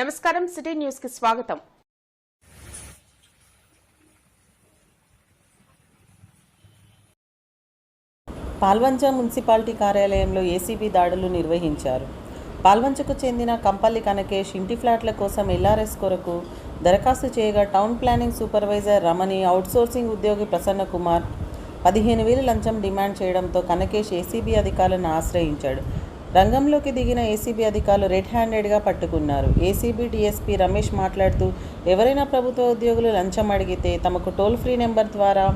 నమస్కారం సిటీ న్యూస్కి స్వాగతం. పాల్వంచ మున్సిపాలిటీ కార్యాలయంలో ఏసీబీ దాడులు నిర్వహించారు. పాల్వంచకు చెందిన కంపల్లి కనకేష్ ఇంటి ఫ్లాట్ల కోసం ఎల్ఆర్ఎస్ కొరకు దరఖాస్తు చేయగా town planning supervisor Ramani outsourcing ఉద్యోగి ప్రసన్న కుమార్ పదిహేను వేలు లంచం డిమాండ్ చేయడంతో కనకేష్ ఏసీబీ అధికారులను ఆశ్రయించాడు. రంగంలోకి దిగిన ఏసీబీ అధికారులు రెడ్ హ్యాండెడ్గా పట్టుకున్నారు. ఏసీబీ డీఎస్పీ రమేష్ మాట్లాడుతూ ఎవరైనా ప్రభుత్వ ఉద్యోగులు లంచం అడిగితే తమకు టోల్ ఫ్రీ నెంబర్ ద్వారా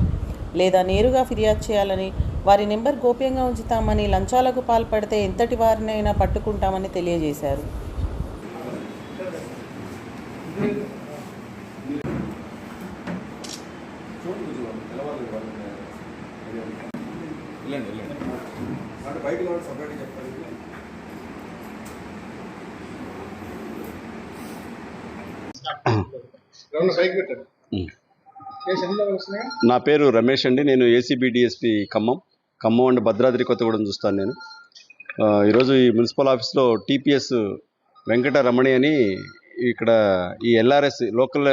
లేదా నేరుగా ఫిర్యాదు చేయాలని వారి నెంబర్ గోప్యంగా ఉంచుతామని లంచాలకు పాల్పడితే ఎంతటి వారినైనా పట్టుకుంటామని తెలియజేశారు. వెళ్ళండి వెళ్ళండి. అంటే బయటకు కూడా సపరేట్గా నా పేరు రమేష్ అండి. నేను ACB DSP Khammam. Khammam and Bhadradri Kothagudem చూస్తాను నేను. ఆ, ఈరోజు ఈ మున్సిపల్ ఆఫీస్లో టీపీఎస్ వెంకట రమణి అని ఇక్కడ ఈ LRS local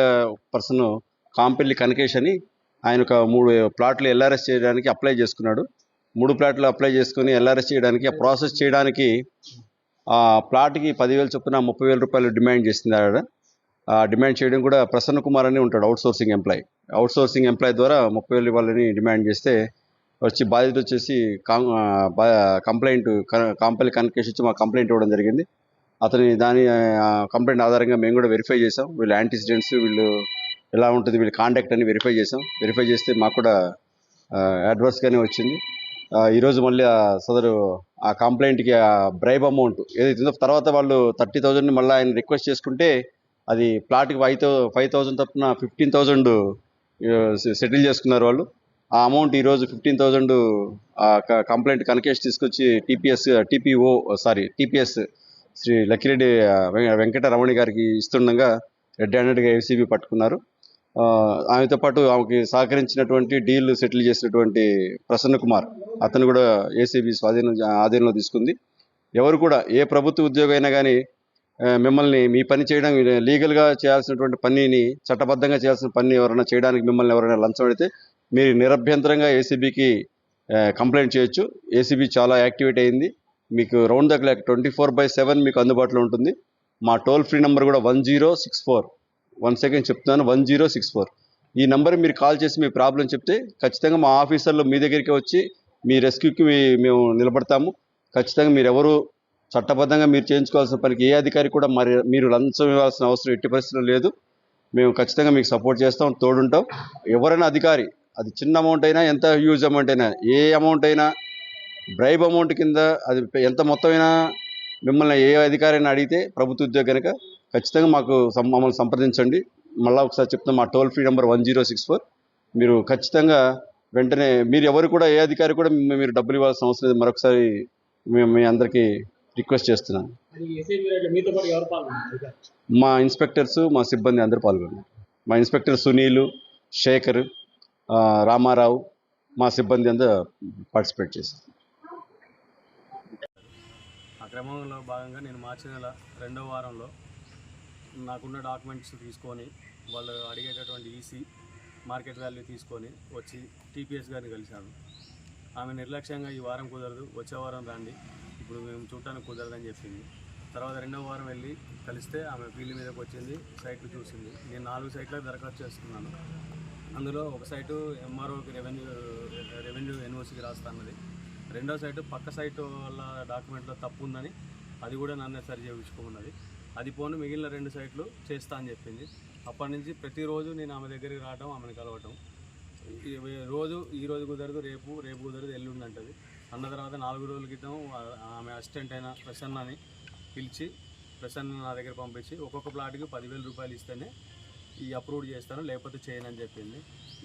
person Kampelli Kanakesh అని ఆయన ఒక మూడు ప్లాట్లు ఎల్ఆర్ఎస్ చేయడానికి అప్లై చేసుకున్నాడు. మూడు ప్లాట్లు అప్లై చేసుకుని ఎల్ఆర్ఎస్ చేయడానికి ఆ ప్రాసెస్ చేయడానికి ఆ ప్లాట్కి పదివేలు చొప్పున ముప్పై వేల రూపాయలు డిమాండ్ చేసింది ఆవిడ ఆ డిమాండ్ చేయడం కూడా ప్రసన్న కుమార్ అని ఉంటాడు outsourcing employee outsourcing employee ద్వారా ముప్పై వేలు ఇవ్వాలని డిమాండ్ చేస్తే వచ్చి బాధితుడు వచ్చేసి కాం బా- కంప్లైంట్ క- కాంపల్లి కన్కేషన్ వచ్చి మా కంప్లైంట్ ఇవ్వడం జరిగింది. అతని దాని కంప్లైంట్ ఆధారంగా మేము కూడా వెరిఫై చేసాం వీళ్ళు యాంటీసిడెంట్స్ వీళ్ళు ఎలా ఉంటుంది వీళ్ళ కాంటాక్ట్ అని వెరిఫై చేసాం వెరిఫై చేస్తే మాకు కూడా అడ్వర్స్గానే వచ్చింది. ఈరోజు మళ్ళీ సదరు ఆ కంప్లైంట్కి ఆ బ్రైబ్ అమౌంట్ ఏదైతే తర్వాత వాళ్ళు థర్టీ థౌజండ్ మళ్ళీ ఆయన రిక్వెస్ట్ చేసుకుంటే అది ప్లాట్కి ఫైవ్ థౌ ఫైవ్ థౌజండ్ తప్పున ఫిఫ్టీన్ థౌజండ్ సెటిల్ చేసుకున్నారు వాళ్ళు. ఆ అమౌంట్ ఈరోజు ఫిఫ్టీన్ థౌజండ్ కంప్లైంట్ కనకేష్ తీసుకొచ్చి TPS TPO sorry TPS Shri Lakkireddy Venkataramani Venkata Ramani గారికి ఇస్తుండగా రెడ్ హ్యాండెడ్గా ఏసీబీ పట్టుకున్నారు. ఆమెతో పాటు ఆమెకి సహకరించినటువంటి డీల్ సెటిల్ చేసినటువంటి ప్రసన్న కుమార్ అతను కూడా ఏసీబీ స్వాధీనం ఆధీనంలో తీసుకుంది. ఎవరు కూడా ఏ ప్రభుత్వ ఉద్యోగం అయినా కానీ మిమ్మల్ని మీ పని చేయడం లీగల్గా చేయాల్సినటువంటి పనిని చట్టబద్ధంగా చేయాల్సిన పని ఎవరైనా చేయడానికి మిమ్మల్ని ఎవరైనా లంచం అడిగితే మీరు నిరభ్యంతరంగా ఏసీబీకి కంప్లైంట్ చేయొచ్చు. ఏసీబీ చాలా యాక్టివేట్ అయింది. మీకు round the clock twenty four by seven మీకు అందుబాటులో ఉంటుంది. మా టోల్ ఫ్రీ నెంబర్ కూడా one zero six four. One second చెప్తున్నాను. వన్ జీరో సిక్స్ ఫోర్ ఈ నెంబర్ మీరు కాల్ చేసి మీ ప్రాబ్లం చెప్తే ఖచ్చితంగా మా ఆఫీసర్లు మీ దగ్గరికి వచ్చి మీ రెస్క్యూకి మీ- మేము నిలబడతాము. ఖచ్చితంగా మీరు ఎవరు చట్టబద్ధంగా మీరు చేయించుకోవాల్సిన పనికి ఏ అధికారి కూడా మరి మీరు లంచం ఇవ్వాల్సిన అవసరం ఎట్టి పరిస్థితులు లేదు. మేము ఖచ్చితంగా మీకు సపోర్ట్ చేస్తాం తోడుంటాం. ఎవరైనా అధికారి అది చిన్న అమౌంట్ అయినా ఎంత హ్యూజ్ అమౌంట్ అయినా ఏ అమౌంట్ అయినా బ్రైబ్ అమౌంట్ కింద అది ఎంత మొత్తమైనా మిమ్మల్ని ఏ అధికారైనా అడిగితే ప్రభుత్వ ఉద్యోగం కనుక ఖచ్చితంగా మాకు మమ్మల్ని సంప్రదించండి. మళ్ళీ ఒకసారి చెప్తాం మా toll free number one zero six four. మీరు ఖచ్చితంగా వెంటనే మీరు ఎవరు కూడా ఏ అధికారి కూడా మీరు డబ్బులు ఇవ్వాల్సిన అవసరం లేదు. మరొకసారి మేము మీ అందరికీ రిక్వెస్ట్ చేస్తున్నాను. మా ఇన్స్పెక్టర్స్ మా సిబ్బంది అందరూ పాల్గొన్నారు. మా ఇన్స్పెక్టర్ సునీలు శేఖర్ ఆ, రామారావు మా సిబ్బంది అందరూ పార్టిసిపేట్ చేశారు. ఆ క్రమంలో భాగంగా నేను మార్చి నెల రెండవ వారంలో నాకున్న డాక్యుమెంట్స్ తీసుకొని వాళ్ళు అడిగేటటువంటి ఈసీ మార్కెట్ వాల్యూ తీసుకొని వచ్చి టీపీఎస్ గారిని కలిశాను. ఆమె నిర్లక్ష్యంగా ఈ వారం కుదరదు వచ్చే వారం రండి ఇప్పుడు మేము చూడటానికి కుదరదని చెప్పింది. తర్వాత రెండవ వారం వెళ్ళి కలిస్తే ఆమె ఫీల్డ్ మీదకి వచ్చింది సైట్లు చూసింది. నేను నాలుగు సైట్లకు దరఖాస్తు చేస్తున్నాను అందులో ఒక సైటు ఎంఆర్ఓకి రెవెన్యూ రెవెన్యూ ఎన్ఓసికి రాస్తున్నది. రెండో సైటు పక్క సైటు వల్ల డాక్యుమెంట్లో తప్పు ఉందని అది కూడా నన్నే సరి చేయించుకోమన్నది. అది పోను మిగిలిన రెండు సైట్లు చేస్తా అని చెప్పింది. అప్పటి నుంచి ప్రతిరోజు నేను ఆమె దగ్గరికి రావడం ఆమెను కలవటం. రోజు ఈ రోజు కుదరదు రేపు రేపు కుదరదు ఎల్లుండి అంటది అన్న తర్వాత నాలుగు రోజుల క్రితం ఆమె అసిస్టెంట్ అయిన ప్రసన్నని పిలిచి ప్రసన్న నా దగ్గర పంపించి ఒక్కొక్క ప్లాట్కి పదివేల రూపాయలు ఇస్తేనే ఈ అప్రూవ్ చేస్తాను లేకపోతే చేయనని చెప్పింది.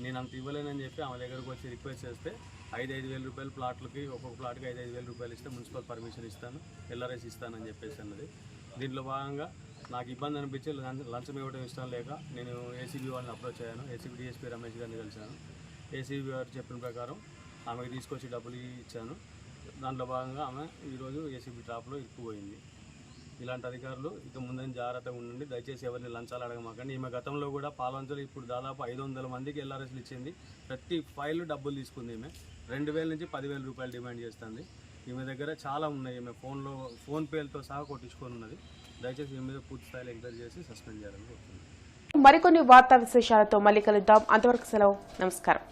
నేను అంత ఇవ్వలేనని చెప్పి ఆమె దగ్గరకు వచ్చి రిక్వెస్ట్ చేస్తే ఐదు ఐదు వేల రూపాయలు ప్లాట్లకి ఒక్కొక్క ప్లాట్కి ఐదు ఐదు వేల రూపాయలు ఇస్తే మున్సిపల్ పర్మిషన్ ఇస్తాను ఎల్ఆర్ఎస్ ఇస్తానని చెప్పేసి అన్నది. దీంట్లో భాగంగా నాకు ఇబ్బంది అనిపించి లంచం ఇవ్వడం ఇష్టం లేక నేను ఏసీబీ వాళ్ళని అప్రోచ్ అయ్యాను. ఏసీబీ డిఎస్పీ రమేష్ గారిని కలిశాను. ఏసీబీ గారు చెప్పిన ప్రకారం ఆమెకి తీసుకొచ్చి డబ్బులు ఇచ్చాను. దాంట్లో భాగంగా ఆమె ఈరోజు ఏసీబీ ట్రాప్లో ఇరుక్కుపోయింది ఇలాంటి అధికారులు ఇక ముందని జాగ్రత్తగా ఉండండి. దయచేసి ఎవరిని లంచాలు అడగమాకండి. ఈమె గతంలో కూడా పాలవంచలు ఇప్పుడు దాదాపు ఐదు వందల మందికి ఎల్ఆర్ఎస్లు ఇచ్చింది. ప్రతి ఫైల్ డబ్బులు తీసుకుంది ఈమె. రెండు వేల నుంచి పదివేల రూపాయలు డిమాండ్ చేస్తుంది. ఈమె దగ్గర చాలా ఉన్నాయి. ఈమె ఫోన్లో ఫోన్పేలతో సహా కొట్టించుకొని ఉన్నది. దయచేసి ఈమె మీద పూర్తి స్థాయిలో ఎంక్వైరీ చేసి సస్పెండ్ చేయాలని కోరుతున్నాను. మరికొన్ని వార్తా విశేషాలతో మళ్ళీ కలుద్దాం. అంతవరకు సెలవు. నమస్కారం.